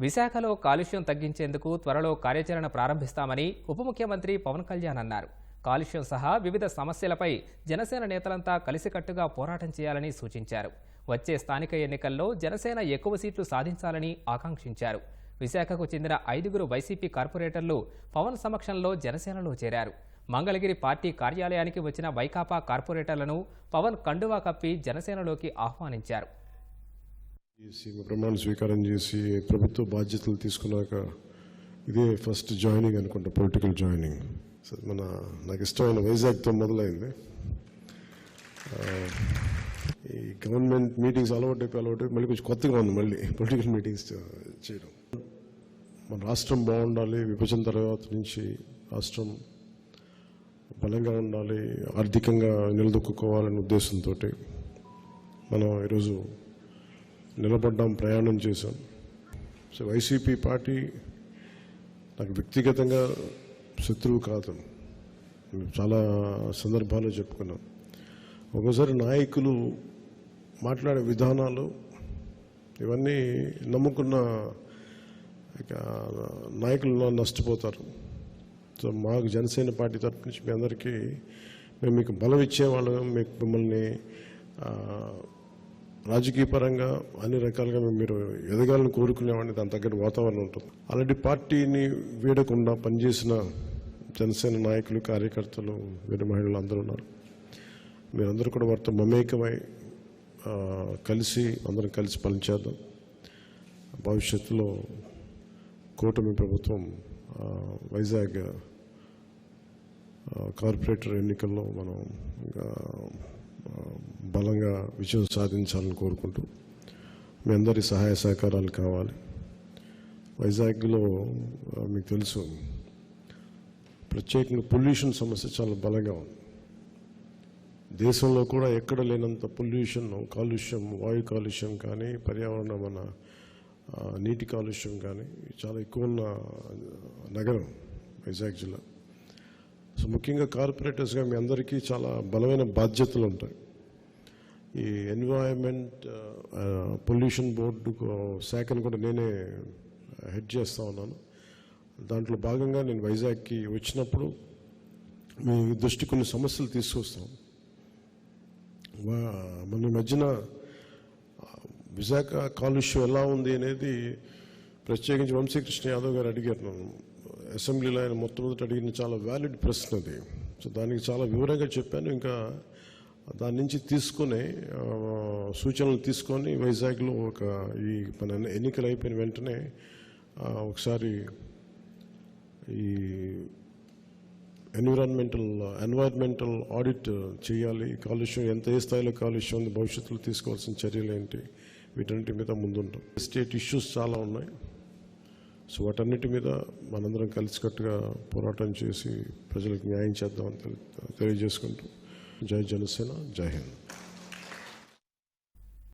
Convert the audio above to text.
విశాఖలో కాలుష్యం తగ్గించేందుకు త్వరలో కార్యాచరణ ప్రారంభిస్తామని ఉప ముఖ్యమంత్రి పవన్ కళ్యాణ్ అన్నారు. కాలుష్యం సహా వివిధ సమస్యలపై జనసేన నేతలంతా కలిసికట్టుగా పోరాటం చేయాలని సూచించారు. వచ్చే స్థానిక ఎన్నికల్లో జనసేన ఎక్కువ సీట్లు సాధించాలని ఆకాంక్షించారు. విశాఖకు చెందిన ఐదుగురు వైసీపీ కార్పొరేటర్లు పవన్ సమక్షంలో జనసేనలో చేరారు. మంగళగిరి పార్టీ కార్యాలయానికి వచ్చిన వైకాపా కార్పొరేటర్లను పవన్ కండువా కప్పి జనసేనలోకి ఆహ్వానించారు. చేసి ప్రమాణ స్వీకారం చేసి ప్రభుత్వ బాధ్యతలు తీసుకున్నాక ఇదే ఫస్ట్ జాయినింగ్ అనుకుంటా పొలిటికల్ జాయినింగ్ సరే మన నాకు ఇష్టమైన వైజాగ్తో మొదలైంది. ఈ గవర్నమెంట్ మీటింగ్స్ అలవాటు అయిపోయి అలవాటు మళ్ళీ కొంచెం కొత్తగా ఉంది మళ్ళీ పొలిటికల్ మీటింగ్స్ చేయడం. మన రాష్ట్రం బాగుండాలి విభజన తర్వాత నుంచి రాష్ట్రం బలంగా ఉండాలి ఆర్థికంగా నిలదొక్కుకోవాలనే ఉద్దేశంతో మనం ఈరోజు నిలబడ్డాం ప్రయాణం చేశాం. సో వైసీపీ పార్టీ నాకు వ్యక్తిగతంగా శత్రువు కాదు. మేము చాలా సందర్భాల్లో చెప్పుకున్నాం. ఒక్కోసారి నాయకులు మాట్లాడే విధానాలు ఇవన్నీ నమ్ముకున్న నాయకులు నష్టపోతారు. సో మాకు జనసేన పార్టీ తరపు నుంచి మీ అందరికీ మేము మీకు బలం ఇచ్చేవాళ్ళం మీకు మిమ్మల్ని రాజకీయ పరంగా అన్ని రకాలుగా మేము మీరు ఎదగాలని కోరుకునేవాడిని. దాని తగ్గట్టు వాతావరణం ఉంటుంది. అలాంటి పార్టీని వీడకుండా పనిచేసిన జనసేన నాయకులు కార్యకర్తలు వీరి మహిళలు అందరూ ఉన్నారు. మీరందరూ కూడా వారితో మమేకమై కలిసి అందరం కలిసి పనిచేద్దాం. భవిష్యత్తులో కూటమి ప్రభుత్వం వైజాగ్ కార్పొరేటర్ ఎన్నికల్లో మనం ఇంకా బలంగా విజయం సాధించాలని కోరుకుంటూ మీ అందరి సహాయ సహకారాలు కావాలి. వైజాగ్లో మీకు తెలుసు ప్రత్యేకంగా పొల్యూషన్ సమస్య చాలా బలంగా ఉంది. దేశంలో కూడా ఎక్కడ లేనంత పొల్యూషన్ కాలుష్యం వాయు కాలుష్యం కానీ పర్యావరణ మన నీటి కాలుష్యం కానీ చాలా ఎక్కువ ఉన్న నగరం వైజాగ్ జిల్లా. సో ముఖ్యంగా కార్పొరేటర్స్గా మీ అందరికీ చాలా బలమైన బాధ్యతలు ఉంటాయి. ఈ ఎన్వైరన్మెంట్ పొల్యూషన్ బోర్డు శాఖను కూడా నేనే హెడ్ చేస్తూ ఉన్నాను. దాంట్లో భాగంగా నేను వైజాగ్కి వచ్చినప్పుడు మీ దృష్టి కొన్ని సమస్యలు తీసుకొస్తాం. మన ఈ మధ్యన విశాఖ కాలుష్యం ఎలా ఉంది అనేది ప్రత్యేకించి వంశీకృష్ణ యాదవ్ గారు అడిగారు నన్ను. అసెంబ్లీలో ఆయన మొట్టమొదటి అడిగిన చాలా వ్యాలిడ్ ప్రశ్న అది. సో దానికి చాలా వివరంగా చెప్పాను. ఇంకా దాని నుంచి తీసుకొని సూచనలు తీసుకొని వైజాగ్లో ఒక ఈ మన ఎన్నికలు అయిపోయిన వెంటనే ఒకసారి ఈ ఎన్విరాన్మెంటల్ ఎన్వైర్న్మెంటల్ ఆడిట్ చేయాలి. కాలుష్యం ఎంత ఏ స్థాయిలో కాలుష్యం ఉంది భవిష్యత్తులో తీసుకోవాల్సిన చర్యలు ఏంటి వీటన్నిటి మీద ముందుంటాం. స్టేట్ ఇష్యూస్ చాలా ఉన్నాయి. సో వాటన్నిటి మీద మనందరం కలిసికట్టుగా పోరాటం చేసి ప్రజలకు న్యాయం చేద్దామని తెలియజేసుకుంటూ జై జనసేన జై హింద్.